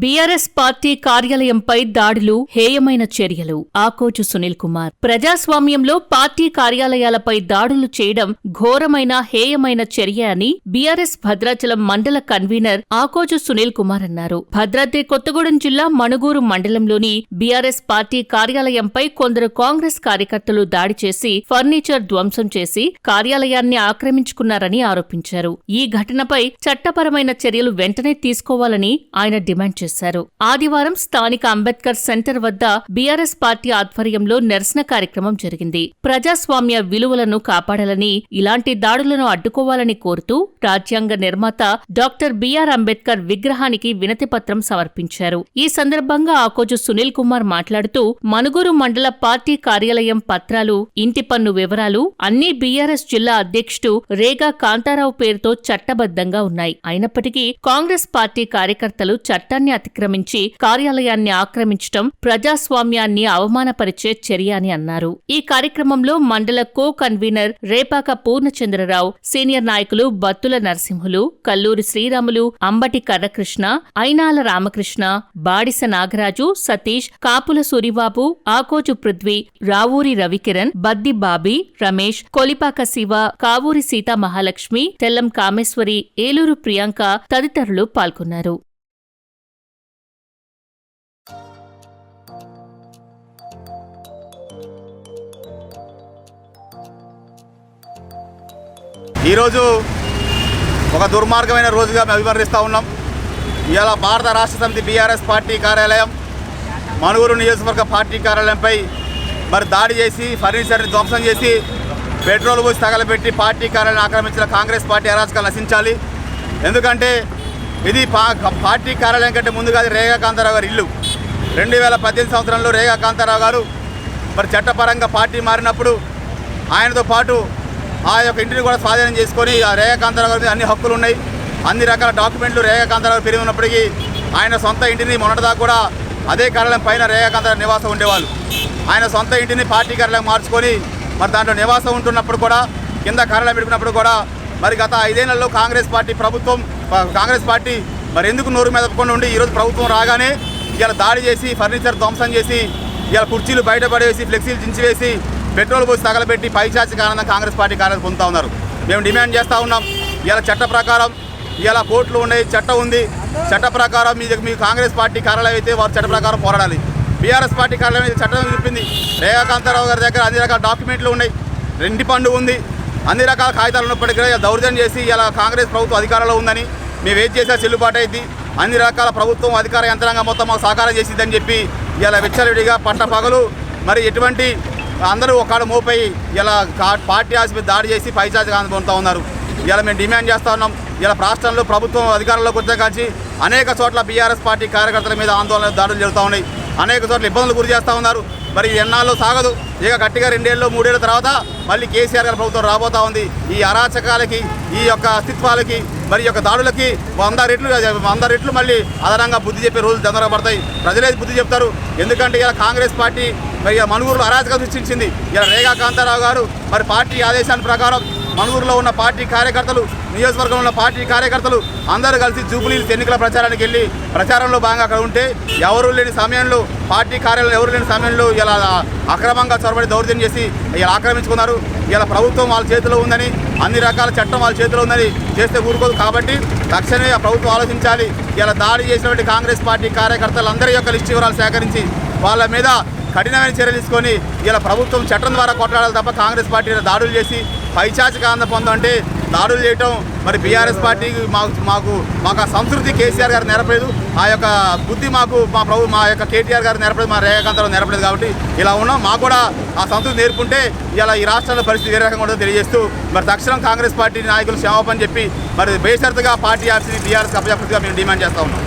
BRS party కార్యాలయంపై దాడులు హేయమైన చర్యలు ఆకోచు సునీల్ కుమార్. ప్రజాస్వామ్యంలో పార్టీ కార్యాలయాలపై దాడులు చేయడం ఘోరమైన హేయమైన చర్య అని బీఆర్ఎస్ భద్రాచలం మండల కన్వీనర్ ఆకోచు సునీల్ కుమార్ అన్నారు. భద్రాద్రి కొత్తగూడెం జిల్లా మణుగూరు మండలంలోని బీఆర్ఎస్ పార్టీ కార్యాలయంపై కొందరు కాంగ్రెస్ కార్యకర్తలు దాడి చేసి ఫర్నిచర్ ధ్వంసం చేసి కార్యాలయాన్ని ఆక్రమించుకున్నారని ఆరోపించారు. ఈ ఘటనపై చట్టపరమైన చర్యలు వెంటనే తీసుకోవాలని ఆయన డిమాండ్ చేశారు. ఆదివారం స్థానిక అంబేద్కర్ సెంటర్ వద్ద బీఆర్ఎస్ పార్టీ ఆధ్వర్యంలో నిరసన కార్యక్రమం జరిగింది. ప్రజాస్వామ్య విలువలను కాపాడాలని ఇలాంటి దాడులను అడ్డుకోవాలని కోరుతూ రాజ్యాంగ నిర్మాత డాక్టర్ బిఆర్ అంబేద్కర్ విగ్రహానికి వినతిపత్రం సమర్పించారు. ఈ సందర్భంగా ఆకోజు సునీల్ కుమార్ మాట్లాడుతూ మనుగురు మండల పార్టీ కార్యాలయం పత్రాలు ఇంటి పన్ను వివరాలు అన్ని బీఆర్ఎస్ జిల్లా అధ్యక్షుడు రేగా కాంతారావు పేరుతో చట్టబద్ధంగా ఉన్నాయి. అయినప్పటికీ కాంగ్రెస్ పార్టీ కార్యకర్తలు చట్టాన్ని అతిక్రమించి కార్యాలయాన్ని ఆక్రమించడం ప్రజాస్వామ్యాన్ని అవమానపరిచే చర్య అని అన్నారు. ఈ కార్యక్రమంలో మండల co convener Repaka Purnachandrarao senior నాయకులు బత్తుల నరసింహులు కల్లూరి శ్రీరాములు అంబటి కర్రకృష్ణ ఐనాల రామకృష్ణ బాడిస నాగరాజు సతీష్ కాపుల సూరిబాబు ఆకోచు పృథ్వీ రావూరి రవికిరణ్ బద్ది బాబీ రమేష్ కొలిపాక శివ కావూరి సీతా మహాలక్ష్మి తెల్లం కామేశ్వరి ఏలూరు ప్రియాంక తదితరులు పాల్గొన్నారు. ఈరోజు ఒక దుర్మార్గమైన రోజుగా మేము అభివర్ణిస్తూ ఉన్నాం. ఇవాళ భారత రాష్ట్ర సమితి బీఆర్ఎస్ పార్టీ కార్యాలయం మనుగురు నియోజకవర్గ పార్టీ కార్యాలయంపై మరి దాడి చేసి ఫర్నిచర్ని ధ్వంసం చేసి పెట్రోల్ పోసి తగలబెట్టి పార్టీ కార్యాలయం ఆక్రమించిన కాంగ్రెస్ పార్టీ అరాచకాలు నశించాలి. ఎందుకంటే ఇది పా పార్టీ కార్యాలయం కంటే ముందుగా అది రేగా కాంతారావు గారి ఇల్లు. రెండు వేల పద్దెనిమిది సంవత్సరంలో రేగా కాంతారావు గారు మరి చట్టపరంగా పార్టీ మారినప్పుడు ఆయనతో పాటు ఆ యొక్క ఇంటిని కూడా స్వాధీనం చేసుకొని ఆ రేఖ గారి అన్ని హక్కులు ఉన్నాయి. అన్ని రకాల డాక్యుమెంట్లు రేఖ పెరిగి ఉన్నప్పటికీ ఆయన సొంత ఇంటిని మొన్నటిదాకా కూడా అదే కార్యాలయం పైన రేఖ నివాసం ఉండేవాళ్ళు. ఆయన సొంత ఇంటిని పార్టీ కార్యాలయం మార్చుకొని మరి దాంట్లో నివాసం ఉంటున్నప్పుడు కూడా కింద కార్యాలయం పెట్టుకున్నప్పుడు కూడా మరి గత ఐదేళ్ళలో కాంగ్రెస్ పార్టీ ప్రభుత్వం కాంగ్రెస్ పార్టీ మరి ఎందుకు నోరు మెదపకుండా ఉండి ఈరోజు ప్రభుత్వం రాగానే ఇలా దాడి చేసి ఫర్నిచర్ ధ్వంసం చేసి ఇలా కుర్చీలు బయటపడేసి ఫ్లెక్సీలు చించివేసి పెట్రోల్ పోసి తగలబెట్టి పైశాచిక ఆనందం కాంగ్రెస్ పార్టీ కార్యాలయం పొందుతా ఉన్నారు. మేము డిమాండ్ చేస్తూ ఉన్నాం. ఇలా చట్ట ప్రకారం ఇలా కోర్టులు ఉన్నాయి చట్టం ఉంది. చట్ట ప్రకారం మీ మీ కాంగ్రెస్ పార్టీ కార్యాలయం అయితే వారు చట్ట ప్రకారం పోరాడాలి. బీఆర్ఎస్ పార్టీ కార్యాలయం అయితే చట్టం చెప్పింది రేఖాకాంతారావు గారి దగ్గర అన్ని రకాల డాక్యుమెంట్లు ఉన్నాయి. రెండి పండు ఉంది. అన్ని రకాల కాగితాలు ఉన్నప్పటికీ ఇలా దౌర్జన్యం చేసి ఇలా కాంగ్రెస్ ప్రభుత్వం అధికారంలో ఉందని మేము ఏం చేసినా చెల్లుబాటు అయింది అన్ని రకాల ప్రభుత్వం అధికార యంత్రాంగం మొత్తం మాకు సహకారం చేసిద్దని చెప్పి ఇలా విచ్చలవిడిగా పట్ట పగలు. మరి ఎటువంటి అందరూ ఒకడు మోపై ఇలా పార్టీ ఆసుపత్రి దాడి చేసి పైచాచి పొందుతూ ఉన్నారు. ఇలా మేము డిమాండ్ చేస్తూ ఉన్నాం. ఇలా రాష్ట్రంలో ప్రభుత్వం అధికారంలోకి వచ్చే కలిసి అనేక చోట్ల బీఆర్ఎస్ పార్టీ కార్యకర్తల మీద ఆందోళన దాడులు జరుగుతూ ఉన్నాయి. అనేక చోట్ల ఇబ్బందులు గురి చేస్తూ ఉన్నారు. మరి ఎన్నాళ్ళు సాగదు. ఇక గట్టిగా రెండేళ్ళు మూడేళ్ళ తర్వాత మళ్ళీ కేసీఆర్ గారి ప్రభుత్వం రాబోతూ ఉంది. ఈ అరాచకాలకి ఈ యొక్క అస్తిత్వాలకి మరి యొక్క దాడులకి వంద రెట్లు వంద రెట్లు మళ్ళీ అదనంగా బుద్ధి చెప్పే రోజులు తొందరగా ప్రజలే బుద్ధి చెప్తారు. ఎందుకంటే ఇలా కాంగ్రెస్ పార్టీ మరి ఇలా మనుగురులో అరాచకం సృష్టించింది. ఇలా రేగా కాంతారావు గారు మరి పార్టీ ఆదేశాల ప్రకారం మనుగురులో ఉన్న పార్టీ కార్యకర్తలు నియోజకవర్గంలో ఉన్న పార్టీ కార్యకర్తలు అందరూ కలిసి జూబిలీ ఎన్నికల ప్రచారానికి వెళ్ళి ప్రచారంలో భాగంగా అక్కడ ఉంటే ఎవరు లేని సమయంలో పార్టీ కార్యాలయం ఎవరు లేని సమయంలో ఇలా అక్రమంగా చొరబడి దౌర్జన్యం చేసి ఇలా ఆక్రమించుకున్నారు. ఇలా ప్రభుత్వం వాళ్ళ చేతిలో ఉందని అన్ని రకాల చట్టం వాళ్ళ చేతిలో ఉందని చేస్తే ఊరుకోదు. కాబట్టి తక్షణమే ఆ ప్రభుత్వం ఆలోచించాలి. ఇలా దాడి చేసినటువంటి కాంగ్రెస్ పార్టీ కార్యకర్తలందరి యొక్క లిస్టు వివరాలు సేకరించి వాళ్ళ మీద కఠినమైన చర్యలు తీసుకొని ఇలా ప్రభుత్వం చట్టం ద్వారా కొట్లాడాలి తప్ప కాంగ్రెస్ పార్టీ దాడులు చేసి పైచాచిక ఆనందం పొందంటే దాడులు చేయటం మరి బీఆర్ఎస్ పార్టీకి మాకు మాకు మాకు ఆ సంస్కృతి కేసీఆర్ గారు నెరపలేదు ఆ యొక్క బుద్ధి మాకు మా ప్రభు మా యొక్క కేటీఆర్ గారు నెరపలేదు మా రేఖాంతరం నెరపలేదు కాబట్టి ఇలా ఉన్నాం. మాకు కూడా ఆ సంస్కృతి నేర్పుంటే ఇలా ఈ రాష్ట్రంలో పరిస్థితి వేరే రకంగా ఉంటుందో తెలియజేస్తూ మరి తక్షణం కాంగ్రెస్ పార్టీ నాయకులు క్షమాపణ చెప్పి మరి బేషరతుగా పార్టీ ఆఫీస్ని బీఆర్ఎస్ అప్పచెప్పగా మేము డిమాండ్ చేస్తూ ఉన్నాం.